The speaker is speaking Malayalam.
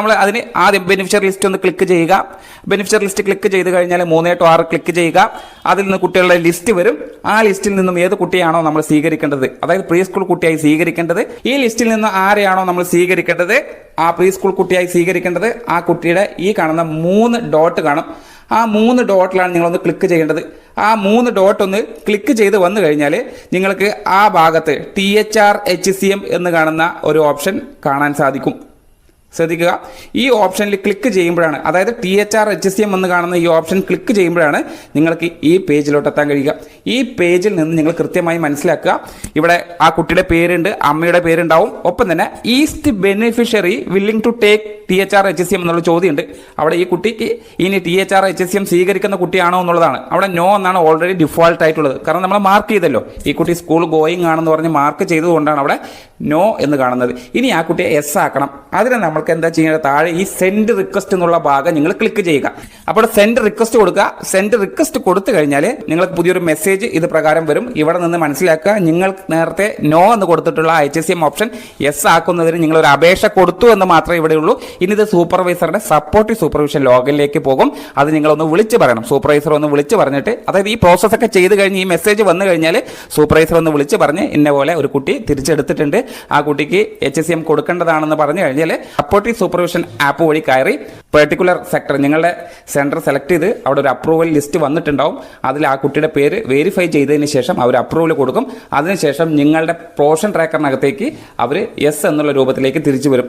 നമ്മൾ അതിന് ആദ്യം ബെനിഫിഷ്യറി ലിസ്റ്റ് ഒന്ന് ക്ലിക്ക് ചെയ്യുക. ബെനിഫിഷ്യറി ലിസ്റ്റ് ക്ലിക്ക് ചെയ്ത് കഴിഞ്ഞാൽ മൂന്നേ ടു ആറ് ക്ലിക്ക് ചെയ്യുക. അതിൽ നിന്ന് കുട്ടികളുടെ ലിസ്റ്റ് വരും. ആ ലിസ്റ്റിൽ നിന്നും ഏത് കുട്ടിയാണോ നമ്മൾ സ്വീകരിക്കേണ്ടത്? അതായത് പ്രീ സ്കൂൾ കുട്ടിയായി സ്വീകരിക്കേണ്ടത്. ഈ ലിസ്റ്റിൽ നിന്ന് ആരെയാണോ നമ്മൾ സ്വീകരിക്കേണ്ടത്? ആ പ്രീ സ്കൂൾ കുട്ടിയായി സ്വീകരിക്കേണ്ടത്. ആ കുട്ടിയുടെ ഈ കാണുന്ന മൂന്ന് ഡോട്ട് കാണും. ആ മൂന്ന് ഡോട്ടിലാണ് നിങ്ങളൊന്ന് ക്ലിക്ക് ചെയ്യേണ്ടത്. ആ മൂന്ന് ഡോട്ട് ഒന്ന് ക്ലിക്ക് ചെയ്ത് വന്നു കഴിഞ്ഞാൽ നിങ്ങൾക്ക് ആ ഭാഗത്ത് T H R H C M എന്ന് കാണുന്ന ഒരു ഓപ്ഷൻ കാണാൻ സാധിക്കും. ശ്രദ്ധിക്കുക. ഈ ഓപ്ഷനിൽ ക്ലിക്ക് ചെയ്യുമ്പോഴാണ് അതായത് T H R H C M എന്ന് കാണുന്ന ഈ ഓപ്ഷൻ ക്ലിക്ക് ചെയ്യുമ്പോഴാണ് നിങ്ങൾക്ക് ഈ പേജിലോട്ട് എത്താൻ കഴിയുക. ഈ പേജിൽ നിന്ന് നിങ്ങൾ കൃത്യമായി മനസ്സിലാക്കുക. ഇവിടെ ആ കുട്ടിയുടെ പേരുണ്ട് അമ്മയുടെ പേരുണ്ടാവും. ഒപ്പം തന്നെ is the beneficiary willing to take T H R H C M എന്നുള്ള ചോദ്യമുണ്ട്. അവിടെ ഈ കുട്ടിക്ക് ഇനി T H R H C M സ്വീകരിക്കുന്ന കുട്ടിയാണോ എന്നുള്ളതാണ്. അവിടെ നോ എന്നാണ് ഓൾറെഡി ഡിഫോൾട്ട് ആയിട്ടുള്ളത്. കാരണം നമ്മൾ മാർക്ക് ചെയ്തല്ലോ. ഈ കുട്ടി സ്കൂൾ ഗോയിങ് ആണെന്ന് പറഞ്ഞ് മാർക്ക് ചെയ്തുകൊണ്ടാണ് അവിടെ നോ എന്ന് കാണുന്നത്. ഇനി ആ കുട്ടിയെ എസ് ആക്കണം. അതിന് നമ്മൾക്ക് എന്താ ചെയ്യേണ്ടത്? താഴെ ഈ സെൻഡ് റിക്വസ്റ്റ് എന്നുള്ള ഭാഗം നിങ്ങൾ ക്ലിക്ക് ചെയ്യുക. അപ്പോൾ സെൻഡ് റിക്വസ്റ്റ് കൊടുക്കുക. സെൻഡ് റിക്വസ്റ്റ് കൊടുത്തു കഴിഞ്ഞാൽ നിങ്ങൾക്ക് പുതിയൊരു മെസ്സേജ് ഇത് പ്രകാരം വരും. ഇവിടെ നിന്ന് മനസ്സിലാക്കുക. നിങ്ങൾ നേരത്തെ നോ എന്ന് കൊടുത്തിട്ടുള്ള H S M option yes ആക്കുന്നതിന് നിങ്ങൾ ഒരു അപേക്ഷ കൊടുത്തു എന്ന് മാത്രമേ ഇവിടെ ഉള്ളൂ ഇനി ഇത് സൂപ്പർവൈസറുടെ സപ്പോർട്ടീവ് സൂപ്പർവിഷൻ ലോഗിലേക്ക് പോകും. അത് നിങ്ങളൊന്ന് വിളിച്ച് പറയണം. സൂപ്പർവൈസർ ഒന്ന് വിളിച്ച് പറഞ്ഞിട്ട് അതായത് ഈ പ്രോസസ് ഒക്കെ ചെയ്ത് കഴിഞ്ഞ് ഈ മെസ്സേജ് വന്നു കഴിഞ്ഞാൽ സൂപ്പർവൈസർ ഒന്ന് വിളിച്ച് പറഞ്ഞ് ഇന്ന പോലെ ഒരു കുട്ടി തിരിച്ചെടുത്തിട്ടുണ്ട്. ആ കുട്ടിക്ക് എച്ച് എസ് എം കൊടുക്കേണ്ടതാണെന്ന് പറഞ്ഞു കഴിഞ്ഞാൽ സപ്പോർട്ടീവ് സൂപ്പർവിഷൻ ആപ്പ് വഴി കയറി പെർട്ടിക്കുലർ സെക്ടർ നിങ്ങളുടെ സെന്റർ സെലക്ട് ചെയ്ത് അവിടെ ഒരു അപ്രൂവൽ ലിസ്റ്റ് വന്നിട്ടുണ്ടാവും. അതിൽ ആ കുട്ടിയുടെ പേര് വെരിഫൈ ചെയ്തതിന് ശേഷം അവർ അപ്രൂവൽ കൊടുക്കും. അതിനുശേഷം നിങ്ങളുടെ പോർഷൻ ട്രാക്കറിനകത്തേക്ക് അവർ എസ് എന്നുള്ള രൂപത്തിലേക്ക് തിരിച്ചു വരും.